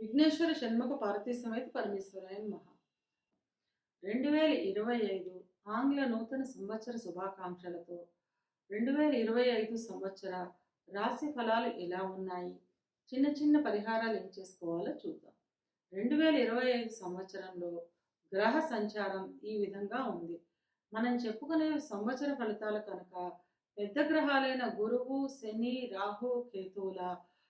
విఘ్నేశ్వర షణ్ముఖ పార్వతీ సమేత పరమేశ్వరాయన్ మహా. రెండు వేల ఇరవై ఐదు ఆంగ్ల నూతన సంవత్సర శుభాకాంక్షలతో రెండు వేల ఇరవై ఐదు సంవత్సర రాశి ఫలాలు ఎలా ఉన్నాయి? చిన్న చిన్న పరిహారాలు ఏం చేసుకోవాలో చూద్దాం. రెండు వేల ఇరవై ఐదు సంవత్సరంలో గ్రహ సంచారం ఈ విధంగా ఉంది. మనం చెప్పుకునే సంవత్సర ఫలితాలు కనుక పెద్ద గ్రహాలైన గురువు శని రాహు కేతువుల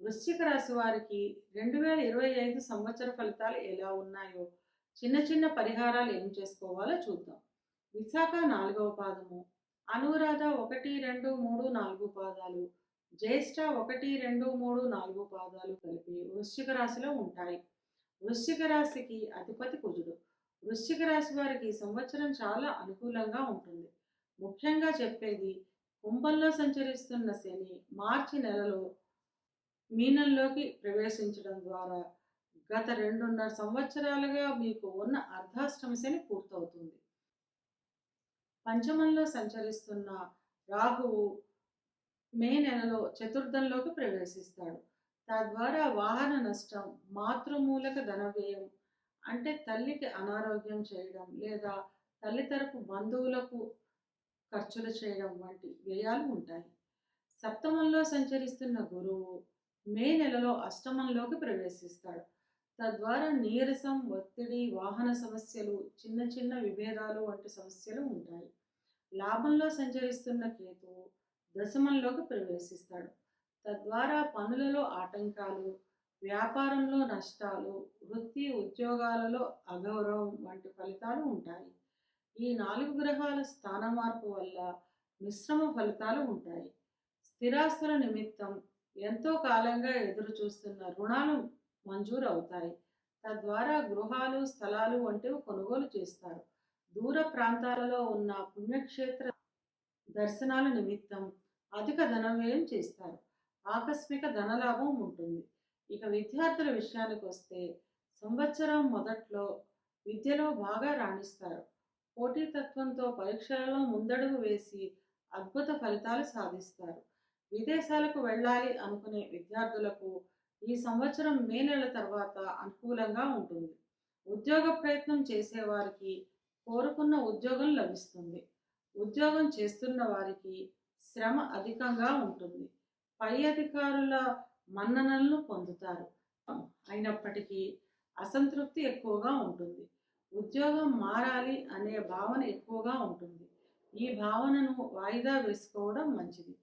వృశ్చిక రాశి వారికి రెండు వేల ఇరవై ఐదు సంవత్సర ఫలితాలు ఎలా ఉన్నాయో చిన్న చిన్న పరిహారాలు ఏం చేసుకోవాలో చూద్దాం. విశాఖ నాలుగవ పాదము అనురాధ ఒకటి రెండు మూడు నాలుగు పాదాలు జ్యేష్ఠ ఒకటి రెండు మూడు నాలుగు పాదాలు కలిపి వృశ్చిక రాశిలో ఉంటాయి. వృశ్చిక రాశికి అధిపతి కుజుడు. వృశ్చిక రాశి వారికి సంవత్సరం చాలా అనుకూలంగా ఉంటుంది. ముఖ్యంగా చెప్పేది కుంభంలో సంచరిస్తున్న శని మార్చి నెలలో మీనంలోకి ప్రవేశించడం ద్వారా గత రెండున్నర సంవత్సరాలుగా మీకు ఉన్న అర్ధాష్టమ శని పూర్తవుతుంది. పంచమంలో సంచరిస్తున్న రాహువు మే నెలలో చతుర్థంలోకి ప్రవేశిస్తాడు. తద్వారా వాహన నష్టం మాతృమూలక ధన వ్యయం అంటే తల్లికి అనారోగ్యం చేయడం లేదా తల్లి తరపు బంధువులకు ఖర్చులు చేయడం వంటి వ్యయాలు ఉంటాయి. సప్తమంలో సంచరిస్తున్న గురువు మే నెలలో అష్టమంలోకి ప్రవేశిస్తాడు. తద్వారా నీరసం ఒత్తిడి వాహన సమస్యలు చిన్న చిన్న విభేదాలు వంటి సమస్యలు ఉంటాయి. లాభంలో సంచరిస్తున్న కేతువు దశమంలోకి ప్రవేశిస్తాడు. తద్వారా పనులలో ఆటంకాలు వ్యాపారంలో నష్టాలు వృత్తి ఉద్యోగాలలో అగౌరవం వంటి ఫలితాలు ఉంటాయి. ఈ నాలుగు గ్రహాల స్థాన మార్పు వల్ల మిశ్రమ ఫలితాలు ఉంటాయి. స్థిరాస్తుల నిమిత్తం ఎంతో కాలంగా ఎదురు చూస్తున్న రుణాలు మంజూరు అవుతాయి. తద్వారా గృహాలు స్థలాలు వంటివి కొనుగోలు చేస్తారు. దూర ప్రాంతాలలో ఉన్న పుణ్యక్షేత్ర దర్శనాల నిమిత్తం అధిక ధనవ్యయం చేస్తారు. ఆకస్మిక ధనలాభం ఉంటుంది. ఇక విద్యార్థుల విషయానికి వస్తే సంవత్సరం మొదట్లో విద్యలో బాగా రాణిస్తారు. పోటీతత్వంతో పరీక్షలలో ముందడుగు వేసి అద్భుత ఫలితాలు సాధిస్తారు. విదేశాలకు వెళ్ళాలి అనుకునే విద్యార్థులకు ఈ సంవత్సరం మే నెల తర్వాత అనుకూలంగా ఉంటుంది. ఉద్యోగ ప్రయత్నం చేసేవారికి కోరుకున్న ఉద్యోగం లభిస్తుంది. ఉద్యోగం చేస్తున్న వారికి శ్రమ అధికంగా ఉంటుంది. పై అధికారుల మన్ననలను పొందుతారు. అయినప్పటికీ అసంతృప్తి ఎక్కువగా ఉంటుంది. ఉద్యోగం మారాలి అనే భావన ఎక్కువగా ఉంటుంది. ఈ భావనను వాయిదా వేసుకోవడం మంచిది.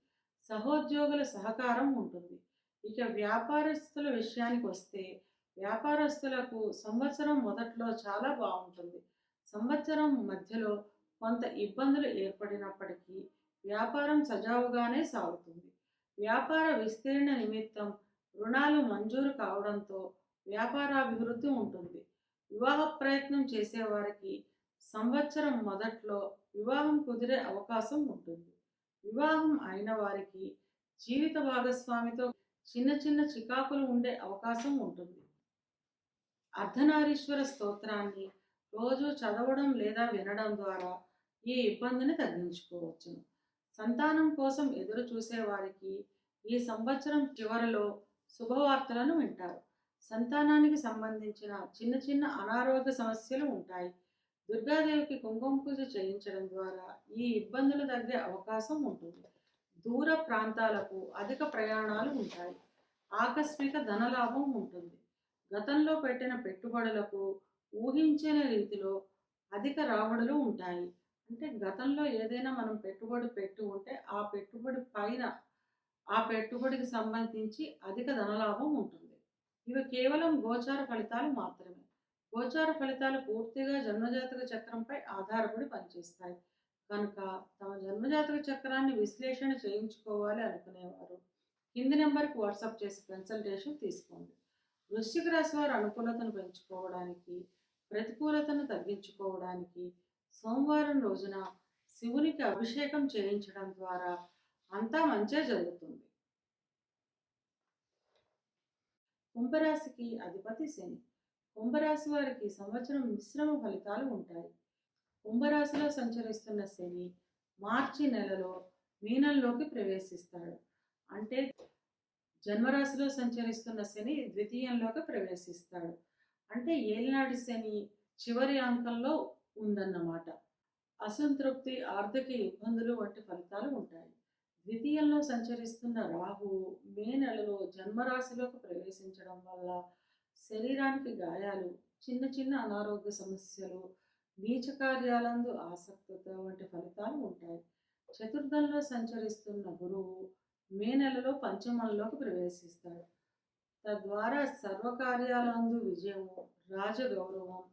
సహోద్యోగుల సహకారం ఉంటుంది. ఇక వ్యాపారస్తుల విషయానికి వస్తే వ్యాపారస్తులకు సంవత్సరం మొదట్లో చాలా బాగుంటుంది. సంవత్సరం మధ్యలో కొంత ఇబ్బందులు ఏర్పడినప్పటికీ వ్యాపారం సజావుగానే సాగుతుంది. వ్యాపార విస్తీర్ణ నిమిత్తం రుణాలు మంజూరు కావడంతో వ్యాపారాభివృద్ధి ఉంటుంది. వివాహ ప్రయత్నం చేసేవారికి సంవత్సరం మొదట్లో వివాహం కుదిరే అవకాశం ఉంటుంది. వివాహం అయిన వారికి జీవిత భాగస్వామితో చిన్న చిన్న చికాకులు ఉండే అవకాశం ఉంటుంది. అర్ధనారీశ్వర స్తోత్రాన్ని రోజు చదవడం లేదా వినడం ద్వారా ఈ ఇబ్బందిని తగ్గించుకోవచ్చును సంతానం కోసం ఎదురు చూసే వారికి ఈ సంవత్సరం చివరిలో శుభవార్తలను వింటారు. సంతానానికి సంబంధించిన చిన్న చిన్న అనారోగ్య సమస్యలు ఉంటాయి. దుర్గాదేవికి కుంకుమ పూజ చేయించడం ద్వారా ఈ ఇబ్బందులు తగ్గే అవకాశం ఉంటుంది. దూర ప్రాంతాలకు అధిక ప్రయాణాలు ఉంటాయి. ఆకస్మిక ధనలాభం ఉంటుంది. గతంలో పెట్టిన పెట్టుబడులకు ఊహించని రీతిలో అధిక రాబడులు ఉంటాయి. అంటే గతంలో ఏదైనా మనం పెట్టుబడి పెట్టి ఉంటే ఆ పెట్టుబడి పైన ఆ పెట్టుబడికి సంబంధించి అధిక ధనలాభం ఉంటుంది. ఇవి కేవలం గోచార ఫలితాలు మాత్రమే. గోచార ఫలితాలు పూర్తిగా జన్మజాతక చక్రంపై ఆధారపడి పనిచేస్తాయి. కనుక తమ జన్మజాతక చక్రాన్ని విశ్లేషణ చేయించుకోవాలి అనుకునేవారు. కింది నెంబర్కి వాట్సాప్ చేసి కన్సల్టేషన్ తీసుకోండి. వృశ్చిక రాశి వారు అనుకూలతను పెంచుకోవడానికి ప్రతికూలతను తగ్గించుకోవడానికి సోమవారం రోజున శివునికి అభిషేకం చేయించడం ద్వారా అంతా మంచే జరుగుతుంది. కుంభరాశికి అధిపతి శని. కుంభరాశి వారికి సంవత్సరం మిశ్రమ ఫలితాలు ఉంటాయి. కుంభరాశిలో సంచరిస్తున్న శని మార్చి నెలలో మీనంలోకి ప్రవేశిస్తాడు. అంటే జన్మరాశిలో సంచరిస్తున్న శని ద్వితీయంలోకి ప్రవేశిస్తాడు. అంటే ఏలినాటి శని చివరి అంకంలో ఉందన్నమాట. అసంతృప్తి ఆర్థిక ఇబ్బందులు వంటి ఫలితాలు ఉంటాయి. ద్వితీయంలో సంచరిస్తున్న రాహు మే నెలలో జన్మరాశిలోకి ప్రవేశించడం వల్ల శరీరానికి గాయాలు చిన్న చిన్న అనారోగ్య సమస్యలు నీచ కార్యాలందు ఆసక్తత వంటి ఫలితాలు ఉంటాయి. చతుర్థంలో సంచరిస్తున్న గురువు మే నెలలో పంచమంలోకి ప్రవేశిస్తాడు. తద్వారా సర్వకార్యాలందు విజయము రాజగౌరవం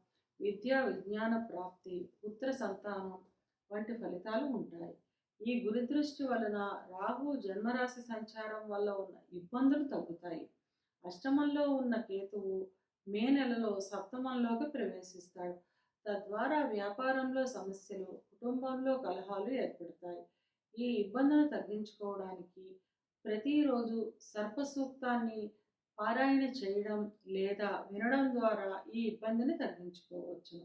విద్యా విజ్ఞాన ప్రాప్తి పుత్ర సంతానం వంటి ఫలితాలు ఉంటాయి. ఈ గురిదృష్టి వలన రాహు జన్మరాశి సంచారం వల్ల ఉన్న ఇబ్బందులు తగ్గుతాయి. అష్టమంలో ఉన్న కేతువు మే నెలలో సప్తమంలోకి ప్రవేశిస్తాడు. తద్వారా వ్యాపారంలో సమస్యలు కుటుంబంలో కలహాలు ఏర్పడతాయి. ఈ ఇబ్బందులు తగ్గించుకోవడానికి ప్రతిరోజు సర్పసూక్తాన్ని పారాయణ చేయడం లేదా వినడం ద్వారా ఈ ఇబ్బందిని తగ్గించుకోవచ్చు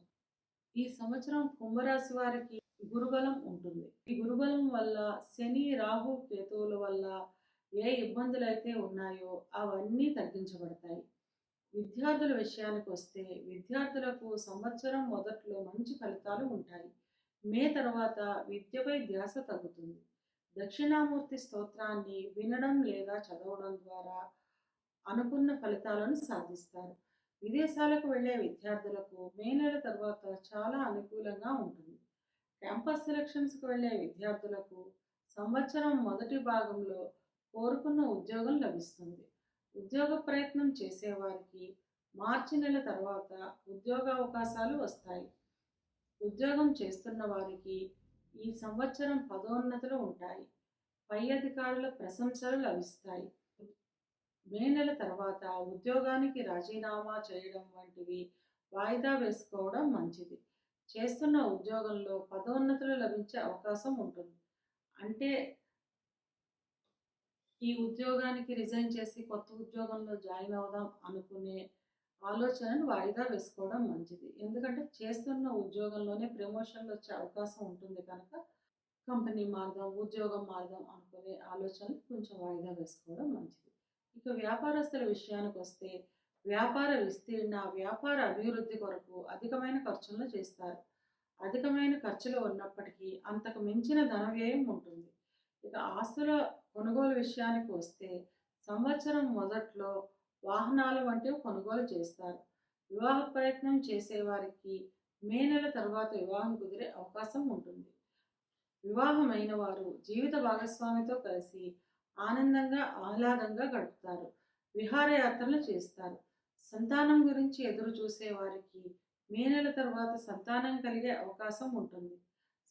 ఈ సంవత్సరం కుంభరాశి వారికి గురుబలం ఉంటుంది. ఈ గురుబలం వల్ల శని రాహు కేతువుల వల్ల ఏ ఇబ్బందులు అయితే ఉన్నాయో అవన్నీ తగ్గించబడతాయి. విద్యార్థుల విషయానికి వస్తే విద్యార్థులకు సంవత్సరం మొదట్లో మంచి ఫలితాలు ఉంటాయి. మే తర్వాత విద్యపై ధ్యాస తగ్గుతుంది. దక్షిణామూర్తి స్తోత్రాన్ని వినడం లేదా చదవడం ద్వారా అనుకున్న ఫలితాలను సాధిస్తారు. విదేశాలకు వెళ్ళే విద్యార్థులకు మే నెల తర్వాత చాలా అనుకూలంగా ఉంటుంది. క్యాంపస్ సెలక్షన్స్కి వెళ్ళే విద్యార్థులకు సంవత్సరం మొదటి భాగంలో కోరుకున్న ఉద్యోగం లభిస్తుంది. ఉద్యోగ ప్రయత్నం చేసేవారికి మార్చి నెల తర్వాత ఉద్యోగ అవకాశాలు వస్తాయి. ఉద్యోగం చేస్తున్న వారికి ఈ సంవత్సరం పదోన్నతులు ఉంటాయి. పై అధికారుల ప్రశంసలు లభిస్తాయి. మే నెల తర్వాత ఉద్యోగానికి రాజీనామా చేయడం వంటివి వాయిదా వేసుకోవడం మంచిది. చేస్తున్న ఉద్యోగంలో పదోన్నతులు లభించే అవకాశం ఉంటుంది. అంటే ఈ ఉద్యోగానికి రిజైన్ చేసి కొత్త ఉద్యోగంలో జాయిన్ అవుదాం అనుకునే ఆలోచనను వాయిదా వేసుకోవడం మంచిది. ఎందుకంటే చేస్తున్న ఉద్యోగంలోనే ప్రమోషన్లు వచ్చే అవకాశం ఉంటుంది కనుక కంపెనీ మార్గం ఉద్యోగం మార్గం అనుకునే ఆలోచనలు కొంచెం వాయిదా వేసుకోవడం మంచిది. ఇక వ్యాపారస్తుల విషయానికి వస్తే వ్యాపార విస్తీర్ణ వ్యాపార అభివృద్ధి కొరకు అధికమైన ఖర్చులను చేస్తారు. అధికమైన ఖర్చులు ఉన్నప్పటికీ అంతకు మించిన ధన వ్యయం ఉంటుంది. ఇక ఆస్తుల కొనుగోలు విషయానికి వస్తే సంవత్సరం మొదట్లో వాహనాలు వంటివి కొనుగోలు చేస్తారు. వివాహ ప్రయత్నం చేసేవారికి మే నెల తర్వాత వివాహం కుదిరే అవకాశం ఉంటుంది. వివాహమైన వారు జీవిత భాగస్వామితో కలిసి ఆనందంగా ఆహ్లాదంగా గడుపుతారు. విహారయాత్రలు చేస్తారు. సంతానం గురించి ఎదురు చూసే వారికి మే నెల తర్వాత సంతానం కలిగే అవకాశం ఉంటుంది.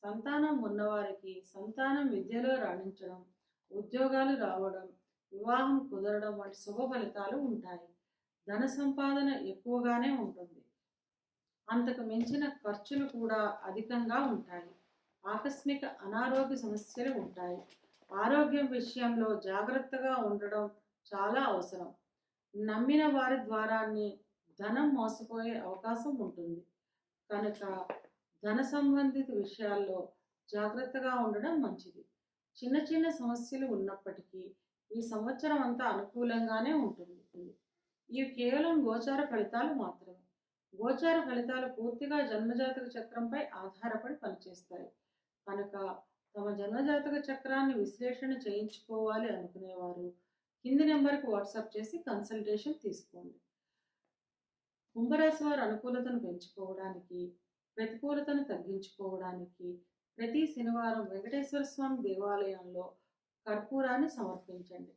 సంతానం ఉన్నవారికి సంతానం విద్యలో రాణించడం ఉద్యోగాలు రావడం వివాహం కుదరడం వంటి శుభ ఫలితాలు ఉంటాయి. ధన సంపాదన ఎక్కువగానే ఉంటుంది. అంతకు మించిన ఖర్చులు కూడా అధికంగా ఉంటాయి. ఆకస్మిక అనారోగ్య సమస్యలు ఉంటాయి. ఆరోగ్యం విషయంలో జాగ్రత్తగా ఉండడం చాలా అవసరం. నమ్మిన వారి ద్వారానే ధనం మోసపోయే అవకాశం ఉంటుంది. కనుక ధన సంబంధిత విషయాల్లో జాగ్రత్తగా ఉండడం మంచిది. చిన్న చిన్న సమస్యలు ఉన్నప్పటికీ ఈ సంవత్సరం అంతా అనుకూలంగానే ఉంటుంది. ఇవి కేవలం గోచార ఫలితాలు మాత్రమే. గోచార ఫలితాలు పూర్తిగా జన్మజాతక చక్రంపై ఆధారపడి పనిచేస్తాయి. కనుక తమ జన్మజాతక చక్రాన్ని విశ్లేషణ చేయించుకోవాలి అనుకునేవారు కింది నెంబర్కి వాట్సాప్ చేసి కన్సల్టేషన్ తీసుకోండి. కుంభరాశి వారి అనుకూలతను పెంచుకోవడానికి ప్రతికూలతను తగ్గించుకోవడానికి ప్రతి శనివారం వెంకటేశ్వర స్వామి దేవాలయంలో కర్పూరాన్ని సమర్పించండి.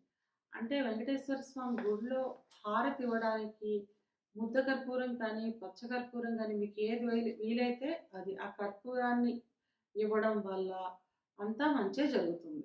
అంటే వెంకటేశ్వర స్వామి గుడిలో హారతి ఇవ్వడానికి ముద్ద కర్పూరం కానీ పచ్చ కర్పూరం కానీ మీకు ఏది వీలైతే అది ఆ కర్పూరాన్ని ఇవ్వడం వల్ల అంతా మంచి జరుగుతుంది.